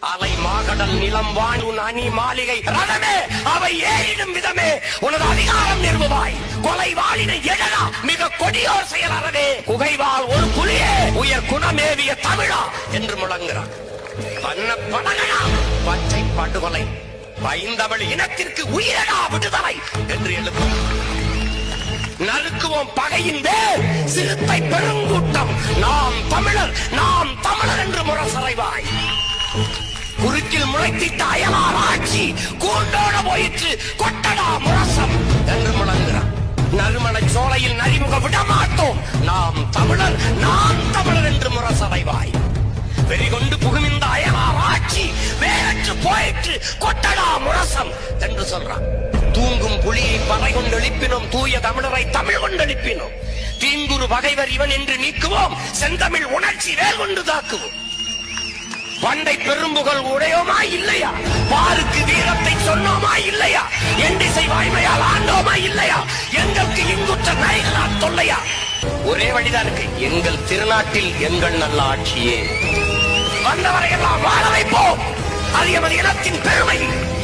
அலை மாகடல் நிலம் வாழும் அணி மாளிகை ரதமே அவை ஏறிடும் விதமே. உனது அதிகாரம் நிறுவுவாய். கொலை வாளினை எழலா. மிக கொடியோர் செயல் குகைவால் குகைவாள் ஒரு புலியே உயர் குணமேவிய தமிழா என்று முழங்குகிறார் பண்ண படகடா. பச்சை படுகொலை. பைந்தமிழ் இனத்திற்கு உயிரடா விடுதலை என்று எழுப்பும் நறுக்குவோம் பகையின் வேர் சிறுத்தை பெருங்கூட்டம். நாம் தமிழர் நாம் தமிழர் என்று முரசறைவாய். குறுக்கில் முளைத்திட்ட அயலார் ஆட்சி கூண்டோட போயிற்று கொட்டடா முரசம். என்று முழங்குகிறார் நறுமண சோலையில் நரிமுக விடமாட்டோம். நாம் தமிழர் நாம் தமிழர் என்று முரசடைவாய். வெறிகொண்டு புகுமிந்த அயலார் ஆட்சி வேறற்று போயிற்று கொட்டடா முரசம் என்று சொல்றான். தூங்கும் புலியை பறை கொண்டு எழுப்பினோம் தூய தமிழரை தமிழ் கொண்டு எழுப்பினோம். தீங்குறு பகைவர் இவன் என்று நீக்குவோம் செந்தமிழ் உணர்ச்சி வேல் கொண்டு தாக்குவோம். பண்டை பெரும்புகள் உடையோமா இல்லையா? பாருக்கு வீரத்தை சொன்னோமா இல்லையா? எண்டிசை வாய்மையால் ஆண்டோமா இல்லையா? எங்களுக்கு இங்குற்ற நயங்களா தொல்லையா? ஒரே வழிதான் இருக்கு. எங்கள் திருநாட்டில் எங்கள் நல்ல ஆட்சியே. வந்தவரை எல்லாம் வாழ வைப்போம். அது எமது இனத்தின் பெருமை.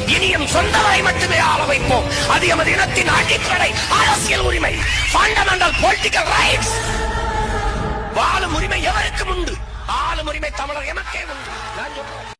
இனியும் எம் சொந்தவரை மட்டுமே ஆள வைப்போம். அது எமது இனத்தின் அடிப்படை அரசியல் உரிமை. ஃபண்டமெண்டல் பொலிட்டிக்கல் ரைட்ஸ் வாழும் உரிமை எவருக்கும் உண்டு? ஆளும் உரிமை தமிழர் எமக்கே உண்டு நான் சொல்றேன்